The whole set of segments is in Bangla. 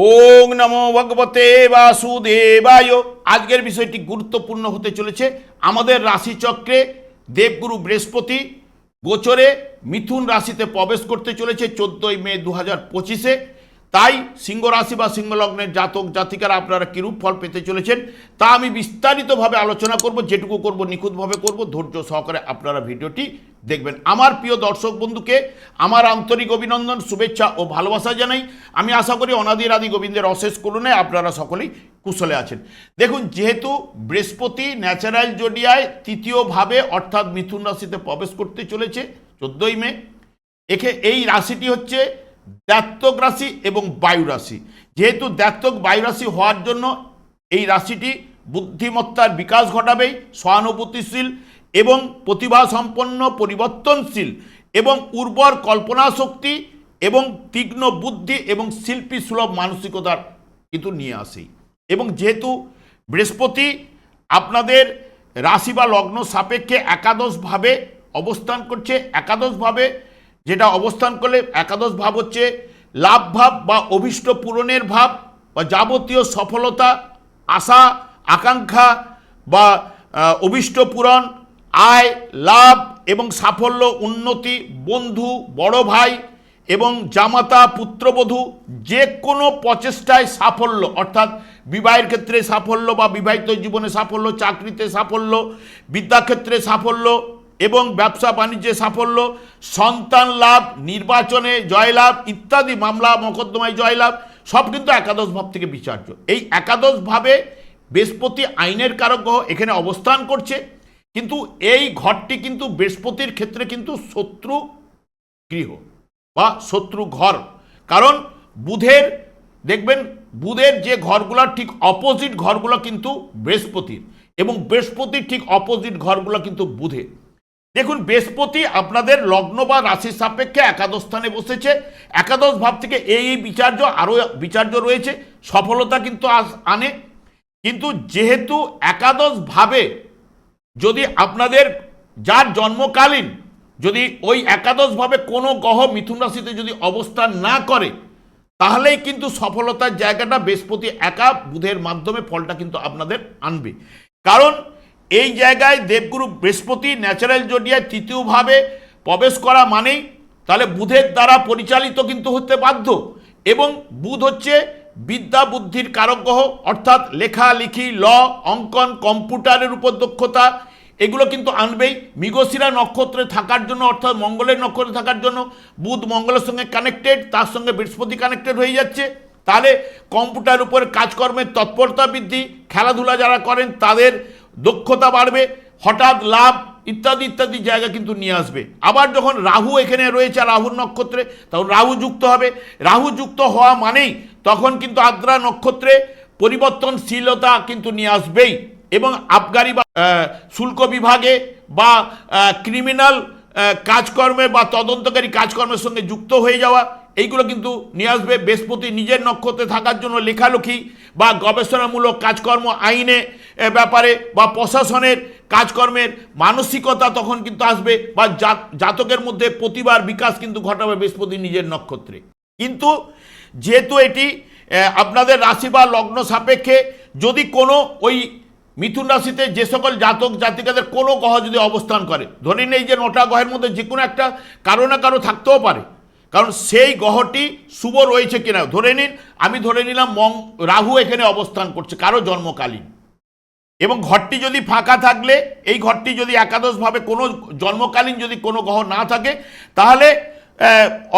ওং নমো ভগবতে বাসুদেবায়। আজকের বিষয়টি গুরুত্বপূর্ণ হতে চলেছে। আমাদের রাশিচক্রে দেবগুরু বৃহস্পতি গোচরে মিথুন রাশিতে প্রবেশ করতে চলেছে চোদ্দই মে দু হাজার পঁচিশে। তাই সিংহ রাশি বা সিংহ লগ্নের জাতক জাতিকারা আপনারা কীরূপ ফল পেতে চলেছেন, তা আমি বিস্তারিতভাবে আলোচনা করব, যেটুকু করব, নিখুঁতভাবে করব, ধৈর্য সহকারে আপনারা ভিডিওটি দেখবেন। আমার প্রিয় দর্শক বন্ধুকে আমার আন্তরিক অভিনন্দন, শুভেচ্ছা ও ভালোবাসা জানাই। আমি আশা করি অনাদির আদি গোবিন্দের অশেষ করুণে আপনারা সকলেই কুশলে আছেন। দেখুন, যেহেতু বৃহস্পতি ন্যাচারাল জোডিয়ায় তৃতীয়ভাবে অর্থাৎ মিথুন রাশিতে প্রবেশ করতে চলেছে, চোদ্দই মে। এখে এই রাশিটি হচ্ছে দ্যাত্তক রাশি এবং বায়ু রাশি। যেহেতু দ্যাত্তক বায়ু রাশি হওয়ার জন্য এই রাশিটি বুদ্ধিমত্তার বিকাশ ঘটাবেই সহানুভূতিশীল এবং প্রতিভা সম্পন্ন পরিবর্তনশীল এবং উর্বর কল্পনা শক্তি এবং তীক্ষ্ণ বুদ্ধি এবং শিল্পী সুলভ মানসিকতার কিন্তু নিয়ে আসেই এবং যেহেতু বৃহস্পতি আপনাদের রাশি বা লগ্ন সাপেক্ষে একাদশভাবে অবস্থান করছে, একাদশভাবে যেটা অবস্থান করলে একাদশ ভাব হচ্ছে লাভ ভাব বা অভীষ্ট পূরণের ভাব বা যাবতীয় সফলতা, আশা, আকাঙ্ক্ষা বা অভীষ্ট পূরণ, আয়, লাভ এবং সাফল্য, উন্নতি, বন্ধু, বড় ভাই এবং জামাতা, পুত্রবধূ যে কোনো প্রচেষ্টায় সাফল্য, অর্থাৎ বিবাহের ক্ষেত্রে সাফল্য বা বিবাহিত জীবনে সাফল্য, চাকরিতে সাফল্য, বিদ্যাক্ষেত্রে সাফল্য এবং ব্যবসা বাণিজ্যে সাফল্য, সন্তান লাভ, নির্বাচনে জয়লাভ, ইত্যাদি মামলা, মকদ্দমায় জয়লাভ, সব কিন্তু একাদশ ভাব থেকে বিচার্য। এই একাদশ ভাবে বৃহস্পতি আইনের কারক গ্রহ এখানে অবস্থান করছে, কিন্তু এই ঘরটি কিন্তু বৃহস্পতির ক্ষেত্রে কিন্তু শত্রু গৃহ বা শত্রু ঘর। কারণ বুধের, দেখবেন বুধের যে ঘরগুলো ঠিক অপোজিট ঘরগুলো কিন্তু বৃহস্পতির এবং বৃহস্পতির ঠিক অপোজিট ঘরগুলো কিন্তু বুধের। দেখুন, বৃহস্পতি আপনাদের লগ্ন বা রাশির সাপেক্ষে একাদশ স্থানে বসেছে। একাদশ ভাব থেকে এই বিচার্য আরও বিচার্য রয়েছে। সফলতা কিন্তু আনে। কিন্তু যেহেতু একাদশ ভাবে যদি আপনাদের যার জন্মকালীন যদি ওই একাদশভাবে কোনো গ্রহ মিথুন রাশিতে যদি অবস্থান না করে, তাহলেই কিন্তু সফলতার জায়গাটা বৃহস্পতি একা বুধের মাধ্যমে ফলটা কিন্তু আপনাদের আনবে। কারণ এই জায়গায় দেবগুরু বৃহস্পতি ন্যাচারাল জোডিয়ায় তৃতীয়ভাবে প্রবেশ করা মানেই তাহলে বুধের দ্বারা পরিচালিত কিন্তু হতে বাধ্য। এবং বুধ হচ্ছে বিদ্যা বুদ্ধির কারক গ্রহ, অর্থাৎ লেখালেখি ল, অঙ্কন, কম্পিউটারের উপর দক্ষতা, এগুলো কিন্তু আনবেই। মৃগশিরা নক্ষত্রে থাকার জন্য, অর্থাৎ মঙ্গলের নক্ষত্রে থাকার জন্য বুধ মঙ্গলের সঙ্গে কানেক্টেড তার সঙ্গে বৃহস্পতি কানেক্টেড হয়ে যাচ্ছে। তাহলে কম্পিউটার উপরে কাজকর্মের তৎপরতা বৃদ্ধি, খেলাধুলা যারা করেন তাদের দক্ষতা বাড়বে, হঠাৎ লাভ, ইত্যাদি ইত্যাদি জায়গা কিন্তু নিয়ে আসবে। আবার যখন রাহু এখানে রয়েছে, রাহুর নক্ষত্রে, তখন রাহু যুক্ত হবে। রাহু যুক্ত হওয়া মানেই তখন কিন্তু আদ্রা নক্ষত্রে পরিবর্তনশীলতা কিন্তু নিয়ে আসবেই। এবং আবগারি বা শুল্ক বিভাগে বা ক্রিমিনাল কাজকর্মে বা তদন্তকারী কাজকর্মের সঙ্গে যুক্ত হয়ে যাওয়া, এইগুলো কিন্তু নিয়ে আসবে। বৃহস্পতি নিজের নক্ষত্রে থাকার জন্য লেখালেখি বা গবেষণামূলক কাজকর্ম, আইনে ব্যাপারে বা প্রশাসনের কাজকর্মের মানসিকতা তখন কিন্তু আসবে বা জাত- জাতকের মধ্যে প্রতিবার বিকাশ কিন্তু ঘটাবে বৃহস্পতি নিজের নক্ষত্রে। কিন্তু যেহেতু এটি আপনাদের রাশি বা লগ্ন সাপেক্ষে যদি কোনো ওই মিথুন রাশিতে যে সকল জাতক জাতিকাদের কোনো গ্রহ যদি অবস্থান করে, ধরে নেই যে নটা গ্রহের মধ্যে যে কোনো একটা কারও না কারও থাকতেও পারে, কারণ সেই গ্রহটি শুভ রয়েছে কিনা, ধরে নিন, আমি ধরে নিলাম মং, রাহু এখানে অবস্থান করছে, কারও জন্মকালীন। এবং ঘরটি যদি ফাঁকা থাকলে, এই ঘরটি যদি একাদশভাবে কোনো জন্মকালীন যদি কোনো গ্রহ না থাকে, তাহলে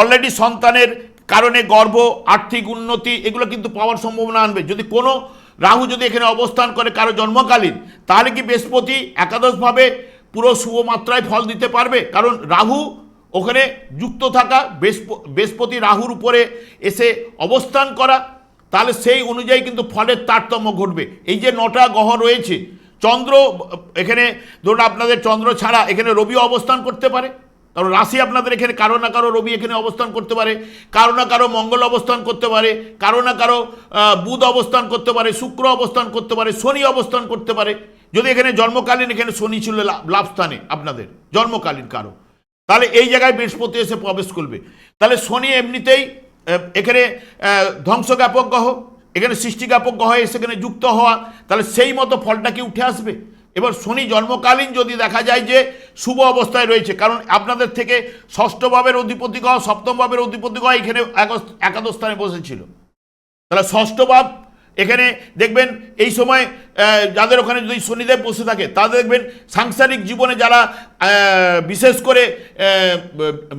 অলরেডি সন্তানের কারণে গর্ভ, আর্থিক উন্নতি, এগুলো কিন্তু পাওয়ার সম্ভাবনা আনবে। যদি কোনো রাহু যদি এখানে অবস্থান করে কারও জন্মকালীন, তাহলে কি বৃহস্পতি একাদশভাবে পুরো শুভমাত্রায় ফল দিতে পারবে? কারণ রাহু ওখানে যুক্ত থাকা বৃহস্পতি রাহুর উপরে এসে অবস্থান করা তাহলে সেই অনুযায়ী কিন্তু ফলের তারতম্য ঘটবে। এই যে নটা গ্রহ রয়েছে, চন্দ্র, এখানে ধরুন আপনাদের চন্দ্র ছাড়া এখানে রবি অবস্থান করতে পারে। কারণ রাশি আপনাদের এখানে কারও না কারও রবি এখানে অবস্থান করতে পারে, কারও না কারও মঙ্গল অবস্থান করতে পারে, কারও না কারও বুধ অবস্থান করতে পারে, শুক্র অবস্থান করতে পারে, শনি অবস্থান করতে পারে। যদি এখানে জন্মকালীন, এখানে শনি ছিল লাভ স্থানে আপনাদের, জন্মকালীন কারও। তাহলে এই জায়গায় বৃহস্পতি এসে প্রবেশ করবে। তাহলে শনি এমনিতেই এখানে ধ্বংসজ্ঞাপক গ্রহ, এখানে সৃষ্টিজ্ঞাপক গ্রহ সেখানে যুক্ত হওয়া, তাহলে সেই মতো ফলটা কি উঠে আসবে? এবার শনি জন্মকালীন যদি দেখা যায় যে শুভ অবস্থায় রয়েছে, কারণ আপনাদের থেকে ষষ্ঠ ভাবের অধিপতি গ্রহ, সপ্তম ভাবের অধিপতি গ্রহ এখানে একাদশ স্থানে বসেছিল। তাহলে ষষ্ঠ ভাব এখানে দেখবেন এই সময় যাদের ওখানে যদি শনিদেব বসে থাকে, তাদের দেখবেন সাংসারিক জীবনে যারা বিশেষ করে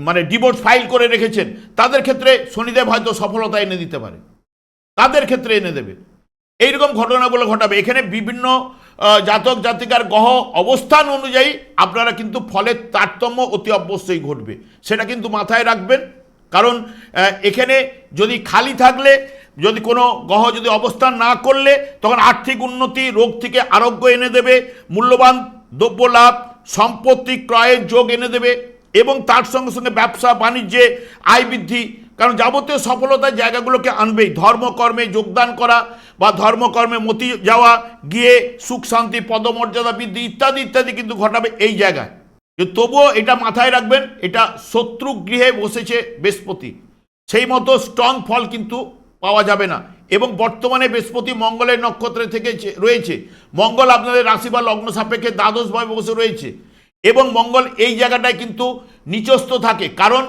মানে ডিভোর্স ফাইল করে রেখেছেন, তাদের ক্ষেত্রে শনিদেব হয়তো সফলতা এনে দিতে পারে। তাদের ক্ষেত্রে এনে দেবে। এইরকম ঘটনাগুলো ঘটাবে। এখানে বিভিন্ন জাতক, জাতিকার গ্রহ অবস্থান অনুযায়ী আপনারা কিন্তু ফলের তারতম্য অতি অবশ্যই ঘটবে। সেটা কিন্তু মাথায় রাখবেন। কারণ এখানে যদি খালি থাকলে যদি কোনো গ্রহ যদি অবস্থান না করলে, তখন আর্থিক উন্নতি, রোগ থেকে আরোগ্য এনে দেবে, মূল্যবান দ্রব্য লাভ, সম্পত্তি ক্রয়ের যোগ এনে দেবে, এবং তার সঙ্গে সঙ্গে ব্যবসা, বাণিজ্যে আয় বৃদ্ধি। কারণ যাবতীয় সফলতার জায়গাগুলোকে আনবেই। ধর্মকর্মে যোগদান করা বা ধর্মকর্মে মতি যাওয়া, গিয়ে সুখ, শান্তি, পদমর্যাদা বৃদ্ধি ইত্যাদি ইত্যাদি কিন্তু ঘটাবে এই জায়গায়। তবুও এটা মাথায় রাখবেন, এটা শত্রু গৃহে বসেছে বৃহস্পতি। সেই মতো স্ট্রং ফল কিন্তু পাওয়া যাবে না। এবং বর্তমানে বৃহস্পতি মঙ্গলের নক্ষত্রে থেকে রয়েছে, মঙ্গল আপনাদের রাশি বা লগ্ন সাপেক্ষে দ্বাদশভাবে বসে রয়েছে। এবং মঙ্গল এই জায়গাটায় কিন্তু নিচস্থ থাকে। কারণ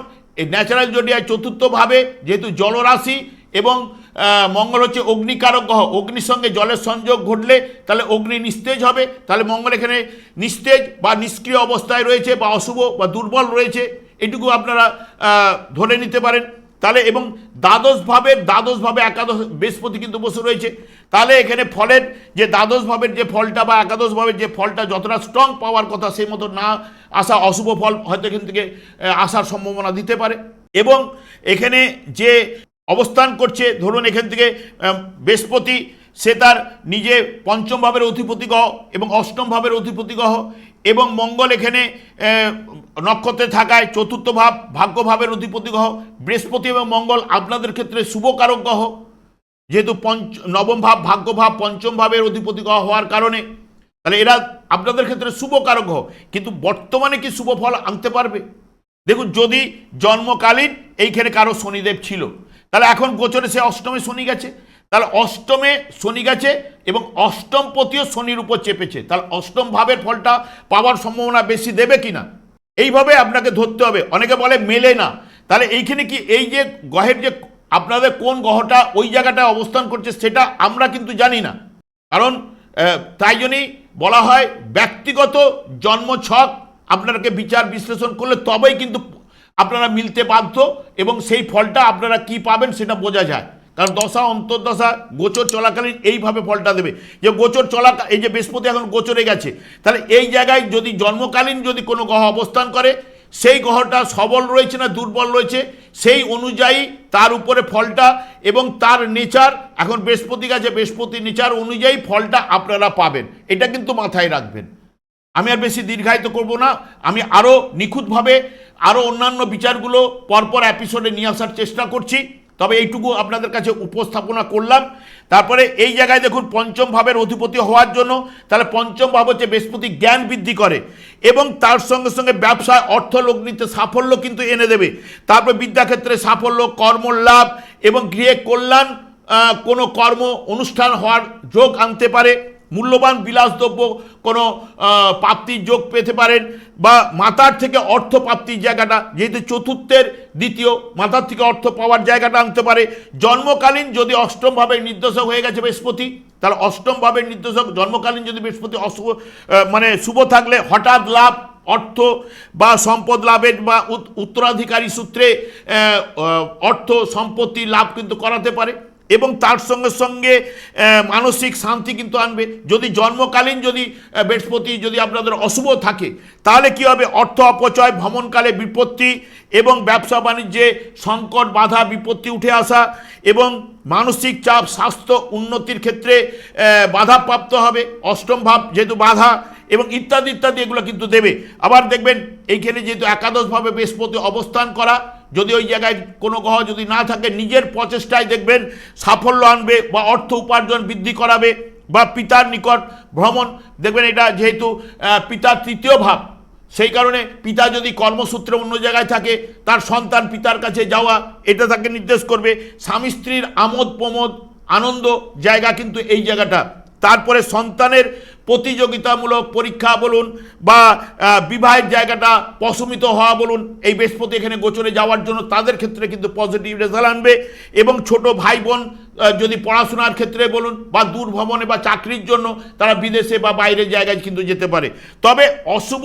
ন্যাচারাল জোডিয়ায় চতুর্থভাবে যেহেতু জলরাশি এবং মঙ্গল হচ্ছে অগ্নিকারক গ্রহ। অগ্নির সঙ্গে জলের সংযোগ ঘটলে তাহলে অগ্নি নিস্তেজ হবে। তাহলে মঙ্গল এখানে নিস্তেজ বা নিষ্ক্রিয় অবস্থায় রয়েছে বা অশুভ বা দুর্বল রয়েছে। এটুকু আপনারা ধরে নিতে পারেন। তাহলে এবং দ্বাদশ ভাবের দ্বাদশ ভাবে একাদশ বৃহস্পতি কিন্তু বসে রয়েছে। তাহলে এখানে ফলের যে দ্বাদশ ভাবের যে ফলটা বা একাদশ ভাবের যে ফলটা যতটা স্ট্রং পাওয়ার কথা সেই মতো না আসা অশুভ ফল হয়তো এখান থেকে আসার সম্ভাবনা দিতে পারে। এবং এখানে যে অবস্থান করছে, ধরুন এখান থেকে বৃহস্পতি সে তার নিজে পঞ্চম ভাবের অধিপতি গ্রহ এবং অষ্টম ভাবের অধিপতি গ্রহ এবং মঙ্গল এখানে নক্ষত্রে থাকায় চতুর্থ ভাব, ভাগ্য ভাবের অধিপতি গ্রহ, বৃহস্পতি এবং মঙ্গল আপনাদের ক্ষেত্রে শুভকারক গ্রহ। যেহেতু পঞ্চ, নবম ভাব ভাগ্যভাব পঞ্চম ভাবের অধিপতি গ্রহ হওয়ার কারণে, তাহলে এরা আপনাদের ক্ষেত্রে শুভকারক গ্রহ, কিন্তু বর্তমানে কি শুভ ফল আনতে পারবে? দেখুন, যদি জন্মকালীন এইখানে কারও শনিদেব ছিল, তাহলে এখন গোচরে সে অষ্টমে শনি গেছে তাহলে অষ্টমে শনি গেছে এবং অষ্টম পতিও শনির উপর চেপেছে। তাহলে অষ্টম ভাবের ফলটা পাওয়ার সম্ভাবনা বেশি দেবে কিনা? এইভাবে আপনাকে ধরতে হবে। অনেকে বলে মেলে না। তাহলে এইখানে কি এই যে গ্রহের যে আপনাদের কোন গ্রহটা ওই জায়গাটায় অবস্থান করছে সেটা আমরা কিন্তু জানি না। কারণ তাই জন্যই বলা হয় ব্যক্তিগত জন্ম ছক আপনাকে বিচার বিশ্লেষণ করলে তবেই কিন্তু আপনারা মিলতে বাধ্য এবং সেই ফলটা আপনারা কি পাবেন সেটা বোঝা যায়। কারণ দশা, অন্তর্দশা, গোচর চলাকালীন এইভাবে ফলটা দেবে। যে গোচর চলা, এই যে বৃহস্পতি এখন গোচরে গেছে, তাহলে এই জায়গায় যদি জন্মকালীন যদি কোনো গ্রহ অবস্থান করে, সেই গ্রহটা সবল রয়েছে না দুর্বল রয়েছে, সেই অনুযায়ী তার উপরে ফলটা এবং তার নেচার, এখন বৃহস্পতি গেছে, বৃহস্পতি নেচার অনুযায়ী ফলটা আপনারা পাবেন। এটা কিন্তু মাথায় রাখবেন। আমি আর বেশি দীর্ঘায়িত করব না। আমি আরও নিখুঁতভাবে আরও অন্যান্য বিচারগুলো পরপর এপিসোডে নিয়ে আসার চেষ্টা করছি। তবে এইটুকু আপনাদের কাছে উপস্থাপনা করলাম। তারপরে এই জায়গায় দেখুন, পঞ্চম ভাবের অধিপতি হওয়ার জন্য, তাহলে পঞ্চম ভাব হচ্ছে বৃহস্পতি জ্ঞান বৃদ্ধি করে এবং তার সঙ্গে সঙ্গে ব্যবসায় অর্থ লগ্নিতে সাফল্য কিন্তু এনে দেবে। তারপর বিদ্যাক্ষেত্রে সাফল্য কর্মলাভ এবং গৃহে কল্যাণ কোনো কর্ম অনুষ্ঠান হওয়ার যোগ আনতে পারে। মূল্যবান বিলাসদ্রব্য কোনো প্রাপ্তির যোগ পেতে পারেন বা মাতার থেকে অর্থ প্রাপ্তির জায়গাটা যেহেতু চতুর্থের দ্বিতীয়, মাতার থেকে অর্থ পাওয়ার জায়গাটা আনতে পারে। জন্মকালীন যদি অষ্টমভাবে নির্দেশক হয়ে গেছে বৃহস্পতি, তাহলে অষ্টমভাবে নির্দেশক জন্মকালীন যদি বৃহস্পতি অশুভ মানে শুভ থাকলে হঠাৎ লাভ, অর্থ বা সম্পদ লাভের বা উত- উত্তরাধিকারী সূত্রে অর্থ সম্পত্তি লাভ কিন্তু করাতে পারে। এবং তার সঙ্গে সঙ্গে মানসিক শান্তি কিন্তু আনবে। যদি জন্মকালীন যদি বৃহস্পতি যদি আপনাদের অশুভ থাকে, তাহলে কি হবে? অর্থ অপচয়, ভ্রমণকালে বিপত্তি এবং ব্যবসা বাণিজ্যে সংকট, বাধা, বিপত্তি উঠে আসা এবং মানসিক চাপ, স্বাস্থ্য উন্নতির ক্ষেত্রে বাধাপ্রাপ্ত হবে। অষ্টম ভাব যেহেতু বাধা এবং ইত্যাদি ইত্যাদি এগুলো কিন্তু দেবে। আবার দেখবেন, এইখানে যেহেতু একাদশভাবে বৃহস্পতি অবস্থান করা যদি ওই জায়গায় কোনো গ্রহ যদি না থাকে, নিজের প্রচেষ্টায় দেখবেন সাফল্য আনবে বা অর্থ উপার্জন বৃদ্ধি করাবে বা পিতার নিকট ভ্রমণ। দেখবেন এটা যেহেতু পিতার তৃতীয় ভাব, সেই কারণে পিতা যদি কর্মসূত্রে অন্য জায়গায় থাকে, তার সন্তান পিতার কাছে যাওয়া, এটা তাকে নির্দেশ করবে। স্বামী স্ত্রীর আমোদ প্রমোদ, আনন্দ জায়গা কিন্তু এই জায়গাটা। তারপরে সন্তানের প্রতিযোগিতামূলক পরীক্ষা বলুন বা বিবাহের জায়গাটা প্রশমিত হওয়া বলুন, এই বৃহস্পতি এখানে গোচরে যাওয়ার জন্য তাদের ক্ষেত্রে কিন্তু পজিটিভ রেজাল্ট আনবে এবং ছোট ভাই বোন যদি পড়াশোনার ক্ষেত্রে বলুন বা দূর ভ্রমণে বা চাকরির জন্য তারা বিদেশে বা বাইরের জায়গায় কিন্তু যেতে পারে। তবে অশুভ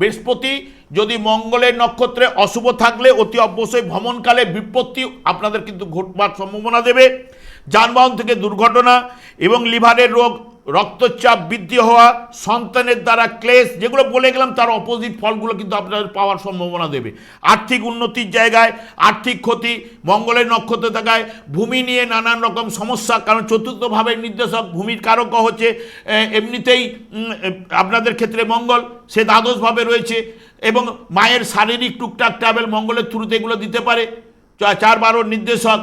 বৃহস্পতি যদি মঙ্গলের নক্ষত্রে অশুভ থাকলে অতি অবশ্যই ভ্রমণকালে বিপত্তি আপনাদের কিন্তু ঘটবার সম্ভাবনা দেবে। যানবাহন থেকে দুর্ঘটনা এবং লিভারের রোগ রক্তচাপ বৃদ্ধি হওয়া সন্তানের দ্বারা ক্লেশ, যেগুলো বলে গেলাম তার অপোজিট ফলগুলো কিন্তু আপনাদের পাওয়ার সম্ভাবনা দেবে। আর্থিক উন্নতির জায়গায়, আর্থিক ক্ষতি, মঙ্গলের নক্ষত্র থাকায় ভূমি নিয়ে নানান রকম সমস্যা, কারণ চতুর্থভাবে নির্দেশক ভূমির কারক হচ্ছে এমনিতেই আপনাদের ক্ষেত্রে মঙ্গল, সে দ্বাদশভাবে রয়েছে, এবং মায়ের শারীরিক টুকটাক ট্রাভেল মঙ্গলের থ্রুতে এগুলো দিতে পারে। চার বারোর নির্দেশক,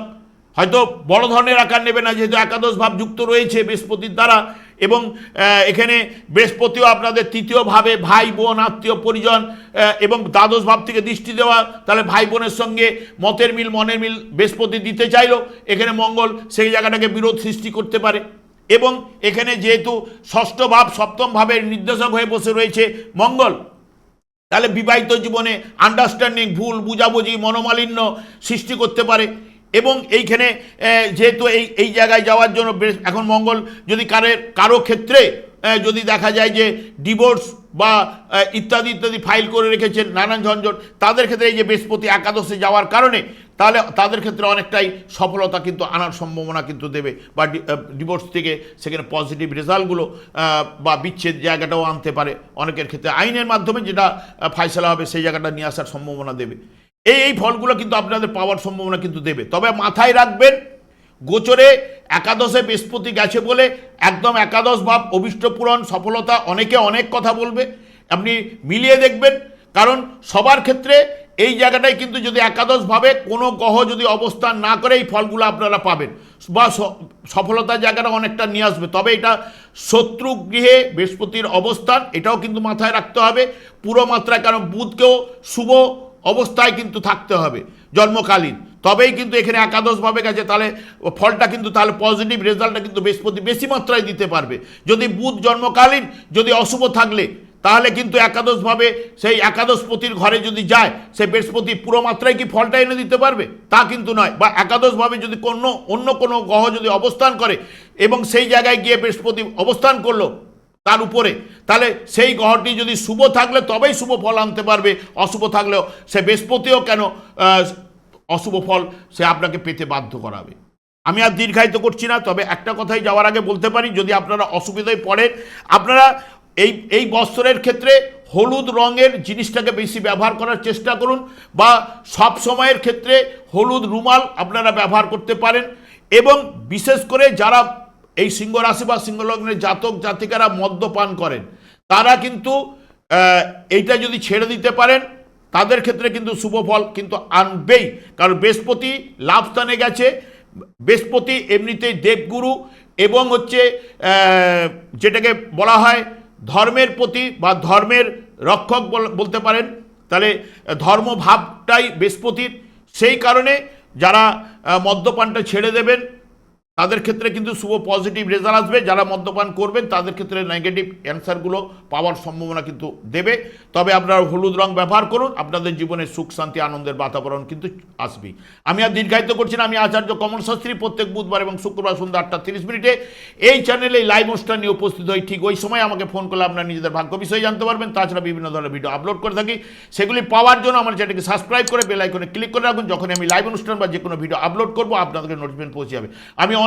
হয়তো বড় ধরনের আকার নেবে না, যেহেতু একাদশ ভাব যুক্ত রয়েছে, বৃহস্পতির দ্বারা এবং এখানে বৃহস্পতিও আপনাদের তৃতীয়ভাবে ভাই বোন, আত্মীয়, পরিজন এবং দ্বাদশ ভাব থেকে দৃষ্টি দেওয়া, তাহলে ভাই বোনের সঙ্গে মতের মিল, মনের মিল বৃহস্পতি দিতে চাইলো, এখানে মঙ্গল সেই জায়গাটাকে বিরোধ সৃষ্টি করতে পারে। এবং এখানে যেহেতু ষষ্ঠ ভাব সপ্তম ভাবের নির্দেশক হয়ে বসে রয়েছে মঙ্গল, তাহলে বিবাহিত জীবনে আন্ডারস্ট্যান্ডিং ভুল, বুঝাবুঝি, মনোমালিন্য সৃষ্টি করতে পারে। এবং এইখানে যেহেতু এই এই জায়গায় যাওয়ার জন্য এখন মঙ্গল যদি কারের কারও ক্ষেত্রে যদি দেখা যায় যে ডিভোর্স বা ইত্যাদি ইত্যাদি ফাইল করে রেখেছেন নানান ঝঞ্ঝট তাদের ক্ষেত্রে এই যে বৃহস্পতি একাদশে যাওয়ার কারণে তাহলে তাদের ক্ষেত্রে অনেকটাই সফলতা কিন্তু আনার সম্ভাবনা কিন্তু দেবে বা ডিভোর্স থেকে সেখানে পজিটিভ রেজাল্টগুলো বা বিচ্ছেদ জায়গাটাও আনতে পারে অনেকের ক্ষেত্রে। আইনের মাধ্যমে যেটা আহ, ফায়সালা হবে সেই জায়গাটা নিয়ে আসার সম্ভাবনা দেবে। এই এই ফলগুলো কিন্তু আপনাদের পাওয়ার সম্ভাবনা কিন্তু দেবে। তবে মাথায় রাখবেন, গোচরে একাদশে বৃহস্পতি গেছে বলে একদম একাদশ ভাব, অভিষ্ট পূরণ, সফলতা, অনেকে অনেক কথা বলবে। আপনি মিলিয়ে দেখবেন, কারণ সবার ক্ষেত্রে এই জায়গাটায় কিন্তু যদি একাদশভাবে কোনো গ্রহ যদি অবস্থান না করে, এই ফলগুলো আপনারা পাবেন। বা সফলতার জায়গাটা অনেকটা নিয়ে আসবে। তবে এটা শত্রু গৃহে বৃহস্পতির অবস্থান, এটাও কিন্তু মাথায় রাখতে হবে। পুরো মাত্রায়, কারণ বুধকেও শুভ অবস্থায় কিন্তু থাকতে হবে, জন্মকালীন। তবেই কিন্তু এখানে একাদশভাবে গেছে, তাহলে ফলটা কিন্তু তাহলে পজিটিভ রেজাল্টটা কিন্তু বৃহস্পতি বেশি মাত্রায় দিতে পারবে। যদি বুধ জন্মকালীন, যদি অশুভ থাকলে, তাহলে কিন্তু একাদশভাবে সেই একাদশপতির ঘরে যদি যায়, সে বৃহস্পতি পুরো মাত্রায় কি ফলটা এনে দিতে পারবে? তা কিন্তু নয়। বা একাদশভাবে যদি কোনো অন্য কোনো গ্রহ যদি অবস্থান করে, এবং সেই জায়গায় গিয়ে বৃহস্পতি অবস্থান করল তার উপরে। তাহলে সেই গ্রহটি যদি শুভ থাকলে তবেই শুভ ফল আনতে পারবে। অশুভ থাকলেও সে বৃহস্পতিও কেন অশুভ ফল সে আপনাকে পেতে বাধ্য করাবে। আমি আর দীর্ঘায়িত করছি না, তবে একটা কথাই যাওয়ার আগে বলতে পারি, যদি আপনারা অসুবিধায় পড়েন, আপনারা এই এই বস্ত্রের ক্ষেত্রে হলুদ রঙের জিনিসটাকে বেশি ব্যবহার করার চেষ্টা করুন, বা সব সময়ের ক্ষেত্রে হলুদ রুমাল আপনারা ব্যবহার করতে পারেন, এবং বিশেষ করে যারা এই সিংহ রাশি বা সিংহ লগ্নের জাতক জাতিকারা মদ্যপান করেন। তারা কিন্তু এইটা যদি ছেড়ে দিতে পারেন, তাদের ক্ষেত্রে কিন্তু শুভ ফল কিন্তু আনবেই। কারণ বৃহস্পতি লাভস্থানে গেছে, বৃহস্পতি এমনিতেই দেবগুরু এবং হচ্ছে যেটাকে বলা হয় ধর্মের প্রতি বা ধর্মের রক্ষক বল- বলতে পারেন, তাহলে ধর্মভাবটাই বৃহস্পতির। সেই কারণে যারা মদ্যপানটা ছেড়ে দেবেন তাদের ক্ষেত্রে কিন্তু শুভ পজিটিভ রেজাল্ট আসবে। যারা মদ্যপান করবেন, তাদের ক্ষেত্রে নেগেটিভ অ্যান্সারগুলো পাওয়ার সম্ভাবনা কিন্তু দেবে। তবে আপনারা হলুদ রং ব্যবহার করুন, আপনাদের জীবনে সুখ, শান্তি, আনন্দের বাতাবরণ কিন্তু আসবেই। আমি আর দীর্ঘায়িত করছি না, আমি আচার্য কমল শাস্ত্রী, প্রত্যেক বুধবার এবং শুক্রবার সন্ধ্যা আটটা তিরিশ মিনিটে এই চ্যানেলে লাইভ অনুষ্ঠান নিয়ে উপস্থিত হই। ঠিক ওই সময় আমাকে ফোন করলে আপনারা নিজেদের ভাগ্য বিষয়ে জানতে পারবেন। তাছাড়া বিভিন্ন ধরনের ভিডিও আপলোড করে থাকি। সেগুলি পাওয়ার জন্য আমার চ্যানেলকে সাবস্ক্রাইব করে বেল আইকনে ক্লিক করে রাখুন। যখন আমি লাইভ অনুষ্ঠান বা যে কোনো ভিডিও আপলোড করব, আপনাদেরকে নোটিফিকেশন পৌঁছে যাবে। আমি